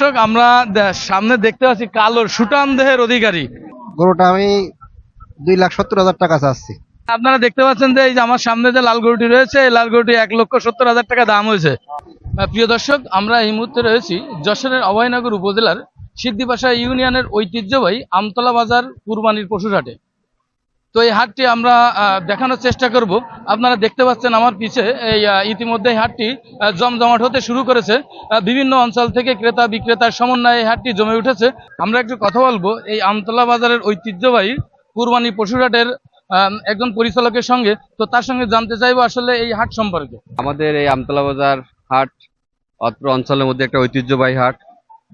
দর্শক আমরা সামনে দেখতে পাচ্ছি কালোর সুটান দেহের অধিকারী। গরুটা আমি দুই লাখ সত্তর হাজার টাকা চাচ্ছি। আপনারা দেখতে পাচ্ছেন যে এই যে আমার সামনে যে লাল গরুটি রয়েছে এই লাল গরুটি এক লক্ষ সত্তর হাজার টাকা দাম হয়েছে। প্রিয় দর্শক আমরা এই মুহূর্তে রয়েছি যশোরের অভয়নগর উপজেলার সিদ্ধিপাশা ইউনিয়নের ঐতিহ্যবাহী আমতলা বাজার কুরবানির পশুর হাটে। তো এই হাটটি আমরা দেখানোর চেষ্টা করব। আপনারা দেখতে পাচ্ছেন আমার পিছে এই ইতিমধ্যে হাটটি জমজমাট হতে শুরু করেছে। বিভিন্ন অঞ্চল থেকে ক্রেতা বিক্রেতার সমন্বয়ে এই হাটটি জমে উঠেছে। আমরা একটু কথা বলব এই আমতলা বাজারের ঐতিহ্যবাহী কুরবানি পশুর হাটের আহ, একজন পরিচালকের সঙ্গে। তো তার সঙ্গে জানতে চাইব আসলে এই হাট সম্পর্কে। আমাদের এই আমতলা বাজার হাট অত্র অঞ্চলের মধ্যে একটা ঐতিহ্যবাহী হাট।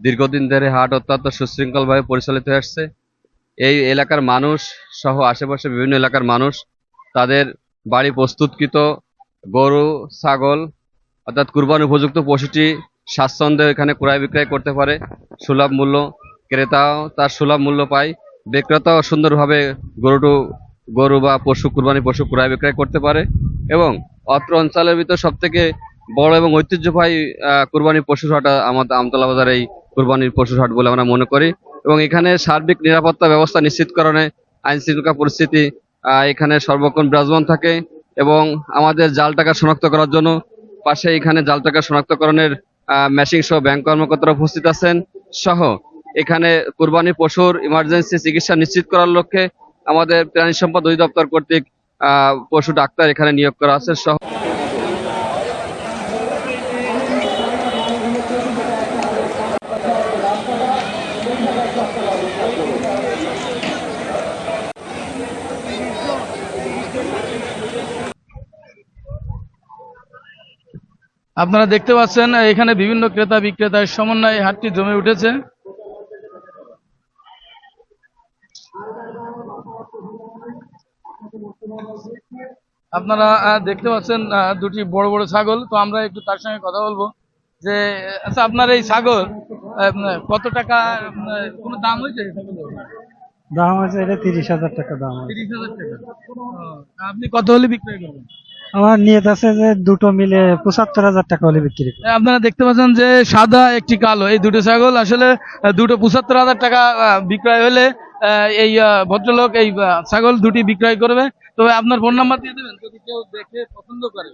দীর্ঘদিন ধরে হাট অত্যন্ত সুশৃঙ্খলভাবে পরিচালিত আসছে। এই এলাকার মানুষ সহ আশেপাশে বিভিন্ন এলাকার মানুষ তাদের বাড়ি প্রস্তুতকৃত গরু, ছাগল, অর্থাৎ কুরবান উপযুক্ত পশুটি স্বাচ্ছন্দ্যে এখানে ক্রয় বিক্রয় করতে পারে। সুলভ মূল্য ক্রেতাও তার সুলভ মূল্য পায়। বিক্রেতাও সুন্দরভাবে গরুটু, গরু বা পশু, কুরবানি পশু ক্রয় বিক্রয় করতে পারে এবং অত্র অঞ্চলের ভিতর সব থেকে বড় এবং ঐতিহ্যবাহী কুরবানি পশুর হাট, আমাদের আমতলা বাজার এই কুরবানির পশু হাট বলে আমরা মনে করি। এবং এখানে সার্বিক নিরাপত্তা ব্যবস্থা নিশ্চিতকরণে আইন শৃঙ্খলা পরিস্থিতি এখানে সর্বক্ষণ বিরাজমান থাকে এবং আমাদের জাল টাকা শনাক্ত করার জন্য পাশে এখানে জাল টাকা শনাক্তকরণের মেশিন সহ ব্যাংক কর্মকর্তারা উপস্থিত আছেন সহ এখানে কুরবানি পশুর ইমার্জেন্সি চিকিৎসা নিশ্চিত করার লক্ষ্যে আমাদের প্রাণী সম্পদ অধিদপ্তর কর্তৃক পশু ডাক্তার এখানে নিয়োগ করা আছে সহ। আপনারা দেখতে পাচ্ছেন এখানে বিভিন্ন ক্রেতা বিক্রেতার সমন্বয়ে হাটটি জমে উঠেছে। আপনারা দেখতে পাচ্ছেন দুটি বড় বড় ছাগল। তো আমরা একটু তার সঙ্গে কথা বলব যে আচ্ছা আপনার এই ছাগল কত টাকা কোনো দাম হয়েছে দাম আছে এটা তিরিশ হাজার টাকা দাম তিরিশ হাজার টাকা। আপনি কত হলে বিক্রয় করবেন? আমার নিয়ত আছে যে দুটো মিলে পঁচাত্তর হাজার টাকা হলে বিক্রি করব। আপনারা দেখতে পাচ্ছেন যে সাদা একটি কালো এই দুটো ছাগল আসলে দুটো পঁচাত্তর হাজার টাকা বিক্রয় হলে এই ভদ্রলোক এই ছাগল দুটি বিক্রয় করবে। তবে আপনার ফোন নাম্বার দিয়ে দেবেন যদি কেউ দেখে পছন্দ করে।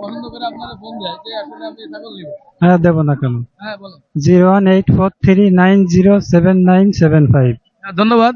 পছন্দ করে আপনারা ফোন দেয় যে আসলে আমি এই ছাগল নিব। হ্যাঁ দেবো না কেন? হ্যাঁ বলুন। Zero one eight four three nine zero seven nine seven five. হ্যাঁ, ধন্যবাদ।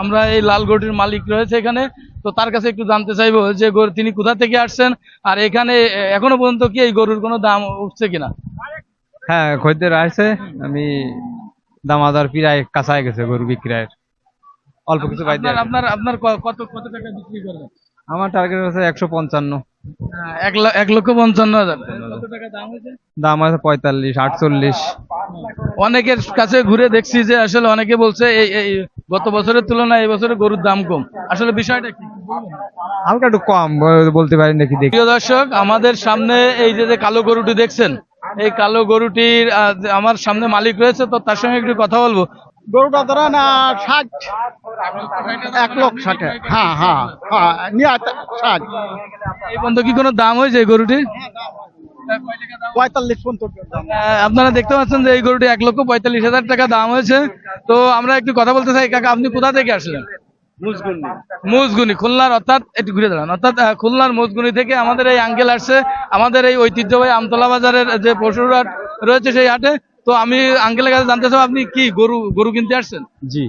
আমরা এই লাল গরুটির মালিক রয়েছে এখানে। তো তার কাছে একটু জানতে চাইব যে গরু তিনি কোথা থেকে আসছেন? আর এখানে এখনও পর্যন্ত কি এই গরুর কোনো দাম উঠছে কিনা? হ্যাঁ খদ্দের আছে আমি দামাদার প্রায় কাছায় গেছে গরু বিক্রয়ের। অল্প কিছু আপনার আপনার আপনার কত কত টাকা বিক্রি করবেন? আমার টার্গেট আছে একশো পঞ্চান্ন। এক লক্ষ পঞ্চান্ন হাজার। দাম আছে পঁয়তাল্লিশ আটচল্লিশ। অনেকের কাছে ঘুরে দেখছি যে আসলে অনেকে বলছে এই গত বছরের তুলনায় এই বছরে গরুর দাম কম। আসলে বিষয়টা কি? হালকা একটু কম বলতে পারি নাকি দেখি। প্রিয় দর্শক আমাদের সামনে এই যে যে কালো গরুটি দেখছেন এই কালো গরুটির আমার সামনে মালিক রয়েছে তো তার সঙ্গে একটু কথা বলব। গরুটা ধরেন ষাট। এক লক্ষ ষাটে। হ্যাঁ হ্যাঁ হ্যাঁ নিয়ে ষাট। এই পর্যন্ত কি কোনো দাম হয়েছে এই গরুটির? পঁয়তাল্লিশ আপনারা দেখতে পাচ্ছেন যে এই গরুটি এক লক্ষ পঁয়তাল্লিশ হাজার টাকা দাম হয়েছে। তো আমরা একটু কথা বলতে চাই কাকা আপনি কোথা থেকে আসলেন? মুজগুনি খুলনার অর্থাৎ একটু ঘুরে দাঁড়ান অর্থাৎ খুলনার মুজগুনি থেকে আমাদের এই আঙ্কেল আসছে। আমাদের এই ঐতিহ্যবাহী আমতলা বাজারের যে পশুর হাট রয়েছে সেই হাটে। তো আমি আঙ্কেলের কাছে জানতে চাই আপনি কি গরু গরু কিনতে আসছেন? জি।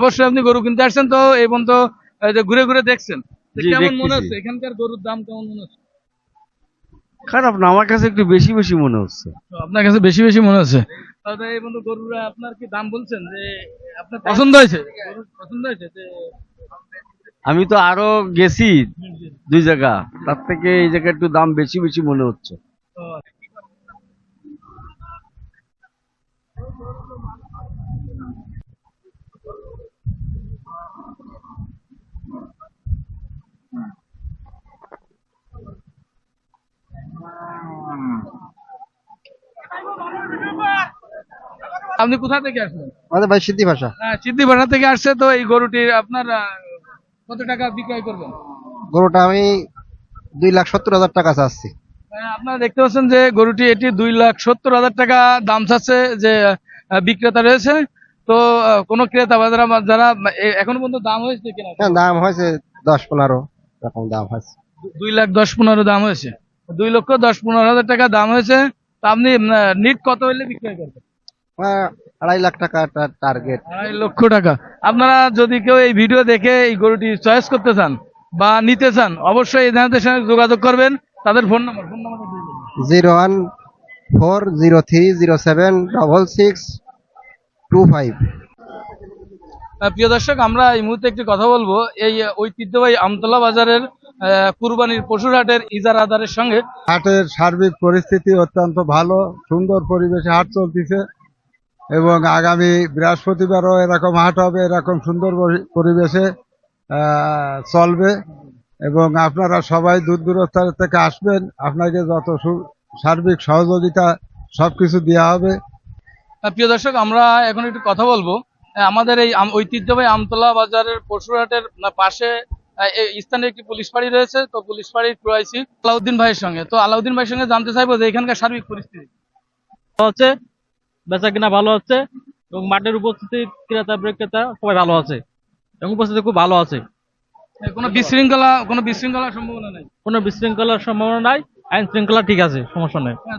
অবশ্যই আপনি গরু কিনতে আসছেন তো এই পর্যন্ত ঘুরে ঘুরে দেখছেন কেমন মনে হচ্ছে? এখানকার গরুর দাম কেমন মনে হচ্ছে? খারাপ না আমার কাছে একটু বেশি বেশি মনে হচ্ছে। আপনার কাছে বেশি বেশি মনে হচ্ছে? তাহলে এই বন্ধু গরুরা আপনার কি দাম বলছেন যে আপনার পছন্দ হয়েছে? পছন্দ হয়েছে আমি তো আরও গেছি দুই জায়গা তার থেকে এই জায়গায় একটু দাম বেশি বেশি মনে হচ্ছে। আপনি কোথা থেকে আসলেন? আমাদের ভাই সিদ্ধি ভাষা। হ্যাঁ সিদ্ধি ভাষা থেকে আসছে তো এই গরুটি আপনার কত টাকা বিক্রয় করবেন? গরুটা আমি দুই লাখ সত্তর হাজার টাকা চাচ্ছি। হ্যাঁ, আপনারা দেখতে পাচ্ছেন যে গরুটি এটি দুই লাখ সত্তর হাজার টাকা দাম চাচ্ছে যে বিক্রেতা রয়েছে। তো কোনো ক্রেতা বা যারা যারা এখনও পর্যন্ত দাম হয়েছে কিনা? হ্যাঁ দাম হয়েছে দশ পনেরো এরকম দাম হয়েছে। দুই লাখ দশ পনেরো দাম হয়েছে। দুই লক্ষ দশ পনেরো হাজার টাকা দাম হয়েছে। তা আপনি নিট কত হইলে বিক্রয় করবেন? আড়াই লাখ টাকা টার্গেট আড়াই লক্ষ টাকা। আপনারা যদি কেউ এই ভিডিও দেখে এই গরুটি চয়েস করতে চান বা নিতে চান অবশ্যই এই জানাতে সঙ্গে যোগাযোগ করবেন। তাদের ফোন নাম্বার ফোন দেবেন। Zero one four zero three zero seven double six two five. প্রিয় দর্শক আমরা এই মুহূর্তে একটি কথা বলব। এই ঐতিহ্যবাহী আমতলা বাজারের আহ, কুরবানির পশুর হাটের ইজার আদারের সঙ্গে হাটের সার্বিক পরিস্থিতি অত্যন্ত ভালো সুন্দর পরিবেশে হাট চলতেছে। এবং আগামী বৃহস্পতিবারও এরকম হাট হবে এরকম সুন্দর পরিবেশে চলবে। এবং আপনারা সবাই দূর দূরস্থ থেকে আসবেন। আপনাকে যত সু- সার্বিক সহযোগিতা সবকিছু দেওয়া হবে। প্রিয় দর্শক আমরা এখন একটু কথা বলব। আমাদের এই আম- ঐতিহ্যবাহী আমতলা বাজারের পশুরহাটের পাশে এই স্থানে একটি পুলিশ ফাঁড়ি রয়েছে। তো পুলিশ ফাঁড়ির প্রয়াসী আলাউদ্দিন ভাইয়ের সঙ্গে। তো আলাউদ্দিন ভাইয়ের সঙ্গে জানতে চাইব যে এখানকার সার্বিক পরিস্থিতি। হচ্ছে বেচা কিনা ভালো আছে এবং মাঠের উপস্থিতি ক্রেতা বিক্রেতা সবাই ভালো আছে এবং উপস্থিতি খুব ভালো আছে। কোনো বিশৃঙ্খলা কোনো বিশৃঙ্খলার সম্ভাবনা নাই? কোনো বিশৃঙ্খলার সম্ভাবনা নাই আইন শৃঙ্খলা ঠিক আছে সমস্যা নেই।